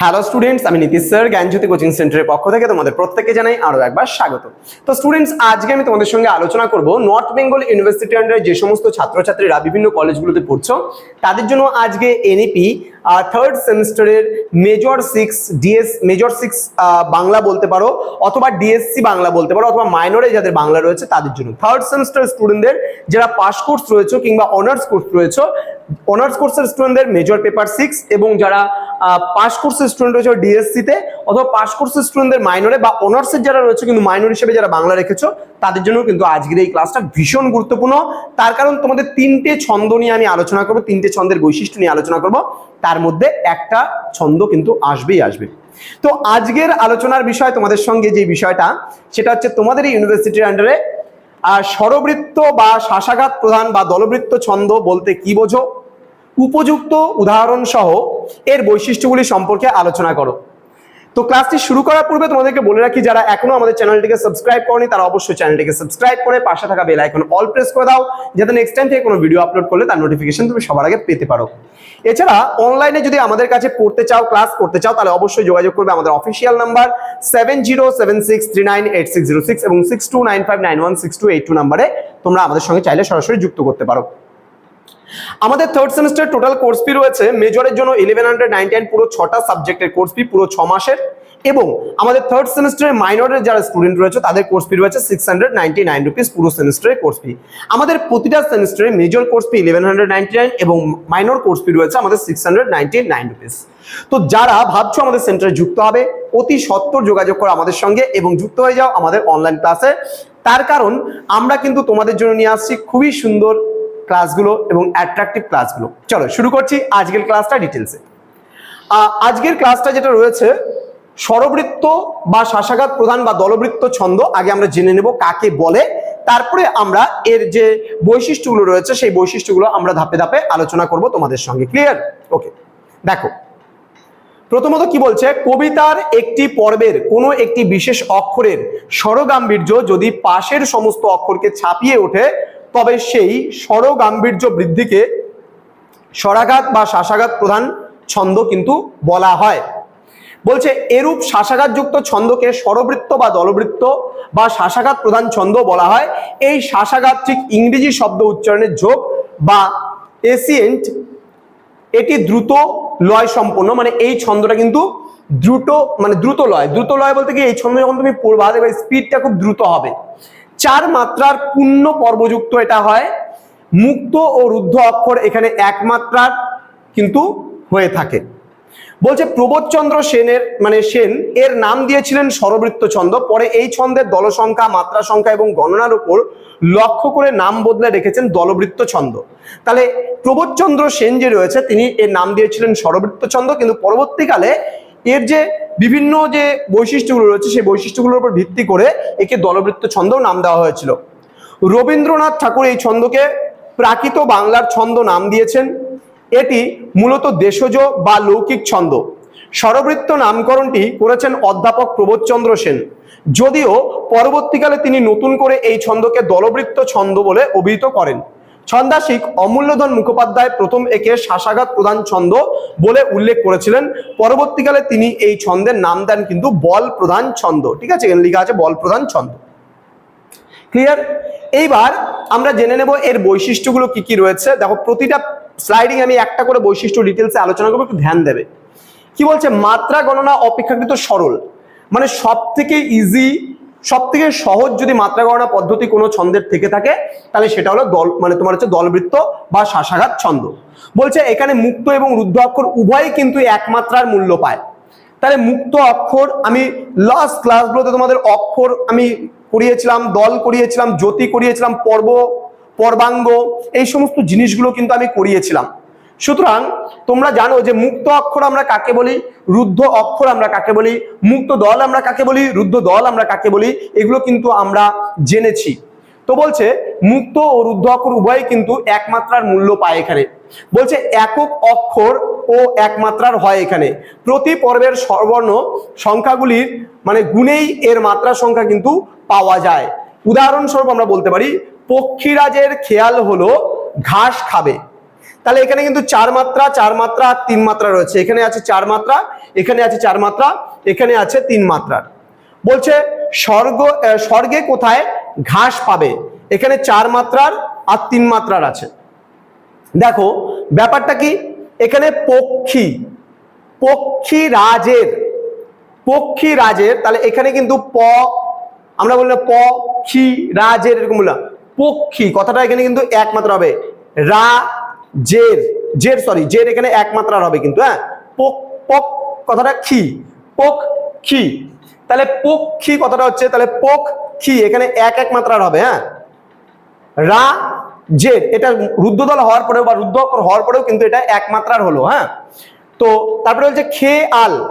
Hello students আমি Nitish sir জ্ঞানজ্যোতি coaching সেন্টারের পক্ষ থেকে তোমাদের প্রত্যেককে জানাই আরও একবার স্বাগত। তো স্টুডেন্টস আজকে আমি তোমাদের সঙ্গে আলোচনা করব নর্থ বেঙ্গল ইউনিভার্সিটি আন্ডারে যে সমস্ত ছাত্রছাত্রীরা বিভিন্ন কলেজগুলোতে পড়ছো, তাদের জন্য আজকে এনইপি থার্ড সেমিস্টারের major six DS major six Bangla বলতে পারো, অথবা ডিএসসি বাংলা বলতে পারো, অথবা মাইনরে যাদের বাংলা রয়েছে তাদের জন্য। থার্ড সেমিস্টার স্টুডেন্টদের যারা পাস কোর্স রয়েছে কিংবা অনার্স কোর্স রয়েছে অনার্স কোর্সের স্টুডেন্টদের মেজর পেপার সিক্স এবং যারা পাস কোর্সের স্টুডেন্ট রয়েছে ডিএসসিতে অথবা পাস কোর্সের স্টুডেন্টদের মাইনরে বা অনার্সের যারা রয়েছে কিন্তু মাইনর হিসেবে যারা বাংলা রেখেছো, তাদের জন্য কিন্তু আজকের এই ক্লাসটা ভীষণ গুরুত্বপূর্ণ। তার কারণ তোমাদের তিনটে ছন্দ নিয়ে আমি আলোচনা করব, তিনটে ছন্দের বৈশিষ্ট্য নিয়ে আলোচনা করব। তার মধ্যে একটা ছন্দ কিন্তু আসবেই আসবে। তো আজকের আলোচনার বিষয় তোমাদের সঙ্গে যে বিষয়টা, সেটা হচ্ছে তোমাদের এই ইউনিভার্সিটির আন্ডারে স্বরবৃত্ত বা শাসাঘাত প্রধান বা দলবৃত্ত ছন্দ বলতে কি বোঝো? উপযুক্ত উদাহরণ সহ এর বৈশিষ্ট্যগুলি সম্পর্কে আলোচনা করো। তো ক্লাসটি শুরু করার পূর্বে তোমাদেরকে বলে রাখি, যারা এখনও আমাদের চ্যানেলটিকে সাবস্ক্রাইব করনি, তারা অবশ্যই চ্যানেলটিকে সাবস্ক্রাইব করে পাশে থাকা বেল আইকন অল প্রেস করে দাও, যাতে নেক্সট টাইম থেকে কোনো ভিডিও আপলোড করলে তার নোটিফিকেশন তুমি সবার আগে পেতে পারো। এছাড়া অনলাইনে যদি আমাদের কাছে পড়তে চাও ক্লাস করতে চাও, তাহলে অবশ্যই যোগাযোগ করবে আমাদের official number seven zero seven six three nine eight six zero six এবং six two nine five nine one six two eight two নাম্বারে তোমরা আমাদের সঙ্গে চাইলে সরাসরি যুক্ত করতে পারো। আমাদের third semester total course fee রয়েছে মেজরের জন্য ইলেভেন হান্ড্রেড নাইনটি পুরো ছটা সাবজেক্টের কোর্স ফি পুরো ছ মাসের এবং আমাদের থার্ড সেমিস্টারের মাইনরের যারা স্টুডেন্ট রয়েছে, তাদের কোর্স ফি রয়েছে six hundred ninety nine rupees পুরো সেমিস্টারের কোর্স ফি আমাদের প্রতিটা সেমিস্টারে major course fee eleven hundred ninety nine এবং মাইনর কোর্স ফি রয়েছে আমাদের six hundred ninety nine rupees তো যারা ভাবছ আমাদের সেন্টারে যুক্ত হবে, অতি সত্তর যোগাযোগ করো আমাদের সঙ্গে এবং যুক্ত হয়ে যাও আমাদের অনলাইন ক্লাসে তার কারণ আমরা কিন্তু তোমাদের জন্য নিয়ে আসছি খুবই সুন্দর ক্লাসগুলো এবং অ্যাট্রাকটিভ ক্লাসগুলো চলো, শুরু করছি আজকের ক্লাসটা ডিটেলসে আজকের ক্লাসটা যেটা রয়েছে, স্বরবৃত্ত বা শাসাঘাত প্রধান বা দলবৃত্ত ছন্দ, আগে আমরা জেনে নেব কাকে বলে। তারপরে আমরা এর যে বৈশিষ্ট্যগুলো রয়েছে, সেই বৈশিষ্ট্যগুলো আমরা ধাপে ধাপে আলোচনা করব তোমাদের সঙ্গে। ক্লিয়ার ওকে দেখো, প্রথমত কি বলছে? কবিতার একটি পর্বের কোনো একটি বিশেষ অক্ষরের স্বরগাম্ভীর্য যদি পাশের সমস্ত অক্ষরকে ছাপিয়ে ওঠে তবে সেই স্বরগাম্ভীর্য বৃদ্ধিকে স্বরাঘাত বা শাসাঘাত প্রধান ছন্দ কিন্তু বলা হয়। বলছে, এরূপ শাসাঘাতযুক্ত ছন্দকে স্বরবৃত্ত বা দলবৃত্ত বা শাসাঘাত প্রধান ছন্দ বলা হয়। এই শাসাঘাত ঠিক ইংরেজি শব্দ উচ্চারণের যোগ বা এসিয়েন্ট, এটি দ্রুত লয় সম্পন্ন মানে এই ছন্দটা কিন্তু দ্রুত মানে দ্রুত লয়। দ্রুত লয় বলতে কি, এই ছন্দ যখন তুমি পড়বা দেখবে স্পিডটা খুব দ্রুত হবে। চার মাত্রার পূর্ণ পর্বযুক্ত এটা হয়। মুক্ত ও রুদ্ধ অক্ষর এখানে এক মাত্রার কিন্তু হয়ে থাকে। বলছে প্রবোধচন্দ্র সেনের মানে সেন এর নাম দিয়েছিলেন স্বরবৃত্ত ছন্দ পরে এই ছন্দের দল সংখ্যা মাত্রা সংখ্যা এবং গণনার উপর লক্ষ্য করে নাম বদলে রেখেছেন দলবৃত্ত ছন্দ তাহলে প্রবোধচন্দ্র সেন যে রয়েছে, তিনি এর নাম দিয়েছিলেন স্বরবৃত্ত ছন্দ কিন্তু পরবর্তীকালে এর যে বিভিন্ন যে বৈশিষ্ট্যগুলো রয়েছে, সেই বৈশিষ্ট্যগুলোর উপর ভিত্তি করে একে দলবৃত্ত ছন্দ নাম দেওয়া হয়েছিল। রবীন্দ্রনাথ ঠাকুর এই ছন্দকে প্রাকৃত বাংলার ছন্দ নাম দিয়েছেন। এটি মূলত দেশজ বা লৌকিক ছন্দ। স্বরবৃত্ত নামকরণটি করেছেন অধ্যাপক প্রবোধচন্দ্র সেন। যদিও পরবর্তীকালে তিনি নতুন করে এই ছন্দকে দলবৃত্ত ছন্দ বলে অভিহিত করেন। ছন্দাসিক অমূল্যধন মুখোপাধ্যায় প্রথম একে শাসাঘাত প্রধান ছন্দ বলে উল্লেখ করেছিলেন। পরবর্তীকালে তিনি এই ছন্দের নাম দেন কিন্তু বল প্রধান ছন্দ। ঠিক আছে? এখানে লেখা আছে বল প্রধান ছন্দ। ক্লিয়ার এইবার আমরা জেনে নেব এর বৈশিষ্ট্যগুলো কি কি রয়েছে। দেখো, প্রতিটা স্লাইডিং আমি একটা করে বৈশিষ্ট্য ডিটেলসে আলোচনা করব, একটু ধ্যান দেবে। কি বলছে? মাত্রা গণনা অপেক্ষাকৃত সরল। মানে সব থেকে ইজি সব থেকে সহজ যদি মাত্রা গণনা পদ্ধতি কোনো ছন্দের থেকে থাকে, তাহলে সেটা হলো দল মানে তোমার হচ্ছে দলবৃত্ত বা শাসাঘাত ছন্দ। বলছে এখানে মুক্ত এবং রুদ্ধ অক্ষর উভয়ই কিন্তু একমাত্রার মূল্য পায়। তাহলে মুক্ত অক্ষর, আমি লাস্ট ক্লাসগুলোতে তোমাদের অক্ষর আমি করিয়েছিলাম, দল করিয়েছিলাম, জ্যোতি করিয়েছিলাম, পর্ব, পর্বাঙ্গ, এই সমস্ত জিনিসগুলো কিন্তু আমি করিয়েছিলাম। সুতরাং তোমরা জানো যে মুক্ত অক্ষর আমরা কাকে বলি? রুদ্ধ অক্ষর আমরা কাকে বলি? মুক্ত দল আমরা কাকে বলি? রুদ্ধ দল আমরা কাকে বলি? এগুলো কিন্তু আমরা জেনেছি। তো বলছে, মুক্ত ও রুদ্ধ অক্ষর উভয়ই কিন্তু একমাত্রার মূল্য পায় এখানে। বলছে, একক অক্ষর ও একমাত্রার হয় এখানে। প্রতি পর্বের সর্বর্ণ সংখ্যাগুলির মানে গুণেই এর মাত্রা সংখ্যা কিন্তু পাওয়া যায়। উদাহরণস্বরূপ আমরা বলতে পারি, পক্ষীরাজের খেয়াল হলো ঘাস খাবে। তাহলে এখানে কিন্তু চার মাত্রা চার মাত্রা আর তিন মাত্রা রয়েছে। এখানে আছে চার মাত্রা, এখানে আছে চার মাত্রা, এখানে আছে তিন মাত্রার বলছে, স্বর্গ স্বর্গে কোথায় ঘাস পাবে? এখানে চার মাত্রার আর তিন মাত্রার আছে। দেখো, ব্যাপারটা কি? এখানে পক্ষী পক্ষী রাজের পক্ষী রাজের, তাহলে এখানে কিন্তু প, আমরা বললাম প খি রাজের এরকম বললাম। পক্ষী, কথাটা এখানে কিন্তু একমাত্র হবে। রা জের জের সরি জের এখানে এক মাত্রার হবে কিন্তু হ্যাঁ? পোক, পক কথাটা খি পোক খি তাহলে পোক খি কথাটা হচ্ছে, তাহলে পোক খি এখানে এক এক মাত্রার হবে হ্যাঁ? রা জেড এটা রুদ্রদল হওয়ার পরেও বা অক্ষর হওয়ার পরেও কিন্তু এটা এক মাত্রার হলো হ্যাঁ? তো তারপরে হচ্ছে খে আল,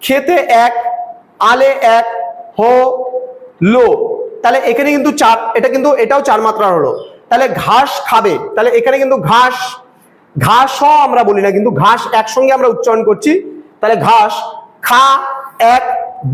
খেতে এক, আলে এক, হো, লো। তাহলে এখানে কিন্তু চার, এটা কিন্তু, এটাও চার মাত্রার হলো। তাহলে ঘাস খাবে। তাহলে এখানে কিন্তু ঘাস, ঘাসও আমরা বলি না, কিন্তু ঘাস একসঙ্গে আমরা উচ্চারণ করছি। তাহলে ঘাস, খা, এক,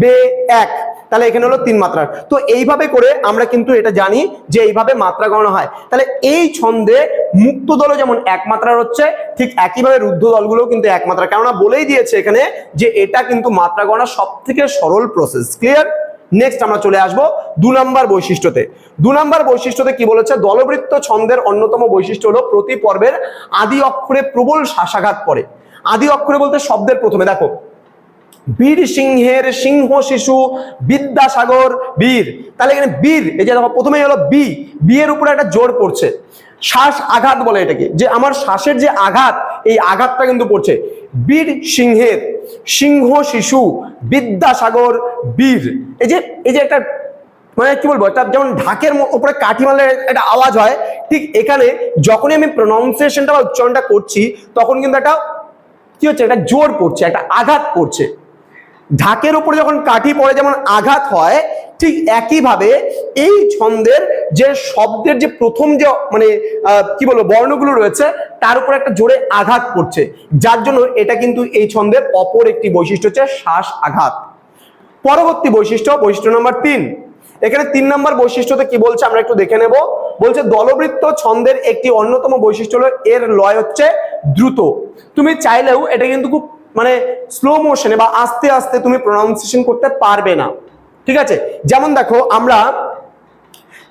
বে, এক। তাহলে এখানে হলো তিন মাত্রার তো এইভাবে করে আমরা কিন্তু এটা জানি যে এইভাবে মাত্রা গণনা হয়। তাহলে এই ছন্দে মুক্ত দলও যেমন এক মাত্রার হচ্ছে, ঠিক একইভাবে রুদ্ধ দলগুলো কিন্তু এক মাত্রা। কেননা বলেই দিয়েছে এখানে যে এটা কিন্তু মাত্রা গণনা সব থেকে সরল প্রসেস ক্লিয়ার নেক্সট আমরা চলে আসব দু নম্বর বৈশিষ্ট্যতে। দু নম্বর বৈশিষ্ট্যতে কি বলেছে? দলবৃত্ত ছন্দের অন্যতম বৈশিষ্ট্য হলো প্রতি পর্বের আদি অক্ষরে প্রবল শ্বাসাঘাত পড়ে। আদি অক্ষরে বলতে শব্দের প্রথমে, দেখো। বীর সিংহের সিংহ শিশু, বিদ্যাসাগর বীর। তাহলে এখানে বীর, এই যে দেখো, প্রথমেই হলো বি। বিয়ের উপরে একটা জোর পড়ছে। শ্বাস আঘাত বলে এটাকে। যে আমার শ্বাসের যে আঘাত এই আঘাতটা কিন্তু পড়ছে। বীর সিংহের সিংহ শিশু বিদ্যাসাগর বীর। এই যে এই যে একটা মানে কি বলব, একটা যেমন ঢাকের ওপরে উপরে কাঠি মারলে একটা আওয়াজ হয়, ঠিক এখানে যখনই আমি প্রনাউন্সিয়েশনটা বা উচ্চারণটা করছি, তখন কিন্তু একটা কি হচ্ছে, একটা জোর পড়ছে, একটা আঘাত পড়ছে। ঢাকের উপরে যখন কাঠি পড়ে যেমন আঘাত হয়, ঠিক একইভাবে এই ছন্দের যে শব্দের যে প্রথম যে মানে কি বলব, বর্ণগুলো রয়েছে, তার উপর একটা জোরে আঘাত পড়ছে যার জন্য এটা কিন্তু এই ছন্দের অপর একটি বৈশিষ্ট্য হচ্ছে শ্বাস আঘাত। পরবর্তী বৈশিষ্ট্য বৈশিষ্ট্য নম্বর তিন। এখানে তিন নম্বর বৈশিষ্ট্যতে কি বলছে আমরা একটু দেখে নেব। বলছে দলবৃত্ত ছন্দের একটি অন্যতম বৈশিষ্ট্য হলো এর লয় হচ্ছে দ্রুত। তুমি চাইলেও এটা কিন্তু খুব মানে স্লো মোশনে বা আস্তে আস্তে তুমি প্রনাউন্সিয়েশন করতে পারবে না। ঠিক আছে? যেমন দেখো, আমরা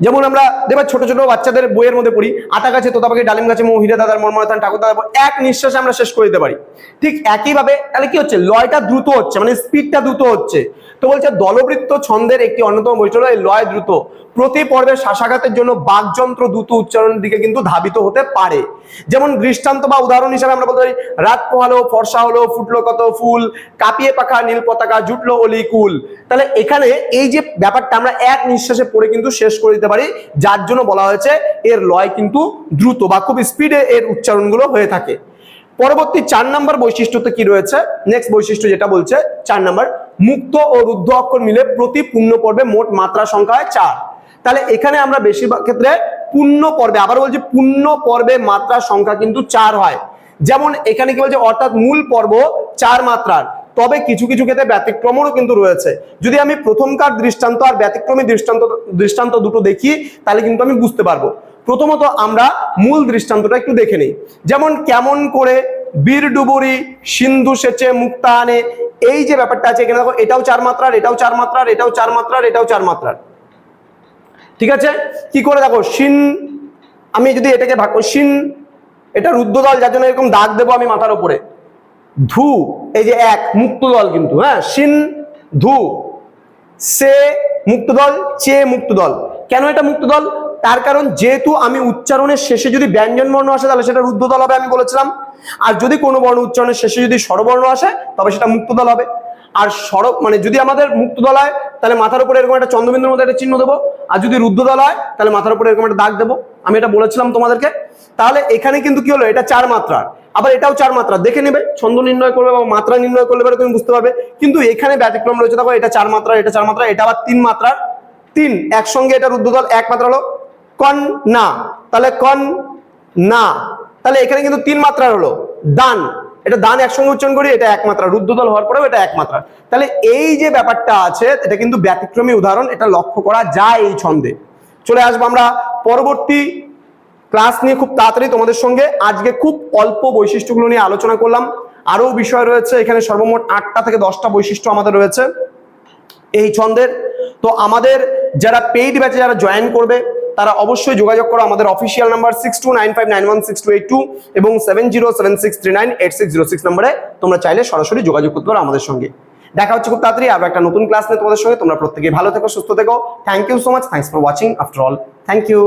যেমন আমরা দেখবা ছোট ছোট বাচ্চাদের বইয়ের মধ্যে পড়ি, আটা গাছে তোতা পাখি ডালিম গাছে মহিলা দাদার মর্মরতান ঠাকুর দাদা এক নিঃশ্বাসে আমরা শেষ করে দিতে পারি। ঠিক একইভাবে তাহলে কি হচ্ছে? লয়টা দ্রুত হচ্ছে মানে স্পিডটা দ্রুত হচ্ছে। তো বলছে, দলবৃত্ত ছন্দের একটি অন্যতম বৈশিষ্ট্য এই লয় দ্রুত। প্রতি পর্বের শ্বাসাঘাতের জন্য বাকযন্ত্র দ্রুত উচ্চারণের দিকে কিন্তু ধাবিত হতে পারে। যেমন দৃষ্টান্ত বা উদাহরণ হিসাবে আমরা বলতে পারি, রাত পোহালো, ফর্সা হলো, ফুটলো কত ফুল, কাঁপিয়ে পাখা, নীল পতাকা, জুটলো অলি কুল। তাহলে এখানে এই যে ব্যাপারটা আমরা এক নিঃশ্বাসে পড়ে কিন্তু শেষ করে দিতে পারি, যার জন্য বলা হয়েছে এর লয় কিন্তু দ্রুত বা খুব স্পিডে এর উচ্চারণগুলো হয়ে থাকে। পরবর্তী চার নাম্বার বৈশিষ্ট্যতে কি রয়েছে? নেক্সট বৈশিষ্ট্য যেটা বলছে, চার নাম্বার, মুক্ত ও রুদ্ধ অক্ষর মিলে প্রতি পূর্ণ পর্বে মোট মাত্রা সংখ্যা হয় চার। তাহলে এখানে আমরা বেশিরভাগ ক্ষেত্রে পূর্ণ পর্বে, আবার বলছি পূর্ণ পর্বে মাত্রার সংখ্যা কিন্তু চার হয়। যেমন এখানে কি বলছে, অর্থাৎ মূল পর্ব চার মাত্রার। তবে কিছু কিছু ক্ষেত্রে ব্যতিক্রমও কিন্তু রয়েছে। যদি আমি প্রথমকার দৃষ্টান্ত আর ব্যতিক্রমী দৃষ্টান্ত দৃষ্টান্ত দুটো দেখি, তাহলে কিন্তু আমি বুঝতে পারব। প্রথমত আমরা মূল দৃষ্টান্তটা একটু দেখে নিই। যেমন কেমন করে বীর ডুবুরি, সিন্ধু সেচে মুক্তা আনে, এই যে ব্যাপারটা আছে এখানে দেখো, এটাও চার মাত্রার, এটাও চার মাত্রার, এটাও চার মাত্রার, এটাও চার মাত্রার। ঠিক আছে? কি করে দেখো, সিন, আমি যদি এটাকে ভাগ সিন, এটা রুদ্রদল যার জন্য এরকম দাগ দেবো আমি মাথার উপরে। ধু, এই যে এক মুক্ত দল কিন্তু হ্যাঁ? সিন, ধু, সে মুক্ত দল চে মুক্ত দল কেন এটা মুক্ত দল তার কারণ যেহেতু আমি উচ্চারণের শেষে যদি ব্যঞ্জন বর্ণ আসে, তাহলে সেটা রুদ্ধ দল হবে আমি বলেছিলাম। আর যদি কোনো বর্ণ উচ্চারণের শেষে যদি স্বরবর্ণ আসে, তবে সেটা মুক্তদল হবে। আর সর মানে যদি আমাদের মুক্ত দল হয়, তাহলে মাথার উপরে এরকম একটা চন্দ্রবিন্দুর মধ্যে একটা চিহ্ন দেবো। আর যদি রুদ্ধ দল হয়, তাহলে মাথার উপরে এরকম একটা দাগ দেবো। আমি এটা বলেছিলাম তোমাদেরকে। তাহলে এখানে কিন্তু কি হলো? এটা চার মাত্রার আবার এটাও চার মাত্রা। দেখে নেবে, ছন্দ নির্ণয় করবে বা মাত্রা নির্ণয় করলে তুমি বুঝতে পারবে। কিন্তু এখানে ব্যতিক্রম রয়েছে। দেখো, এটা চার মাত্রা, এটা চার মাত্রা, এটা আবার তিন মাত্রার। তিন, একসঙ্গে এটা রুদ্ধদল, এক মাত্রা হলো কন না। তাহলে কন না। তাহলে এখানে কিন্তু তিন মাত্রার হলো। দান। এটা দান একসঙ্গে উচ্চারণ করি, এটা এক মাত্রা। রুদ্ধদল হওয়ার পরেও এটা এক মাত্রা। তাহলে এই যে ব্যাপারটা আছে, এটা কিন্তু ব্যতিক্রমী উদাহরণ, এটা লক্ষ্য করা যায় এই ছন্দে। চলে আসব আমরা পরবর্তী ক্লাস নিয়ে খুব তাড়াতাড়ি তোমাদের সঙ্গে। আজকে খুব অল্প বৈশিষ্ট্যগুলো নিয়ে আলোচনা করলাম। আরও বিষয় রয়েছে, এখানে সর্বমোট আটটা থেকে দশটা বৈশিষ্ট্য আমাদের রয়েছে এই ছন্দের। তো আমাদের যারা পেইড ব্যাচে যারা জয়েন করবে তারা অবশ্যই যোগাযোগ করো, আমাদের official number six two nine five nine one six two eight two এবং seven zero seven six three nine eight six zero six নাম্বারে তোমরা চাইলে সরাসরি যোগাযোগ করতে পারো আমাদের সঙ্গে। দেখা হচ্ছে খুব তাড়াতাড়ি, আবার একটা নতুন ক্লাস নিয়ে তোমাদের সঙ্গে। তোমরা প্রত্যেকে ভালো থেকো, সুস্থ থেকো। Thank you so much thanks for watching after all thank you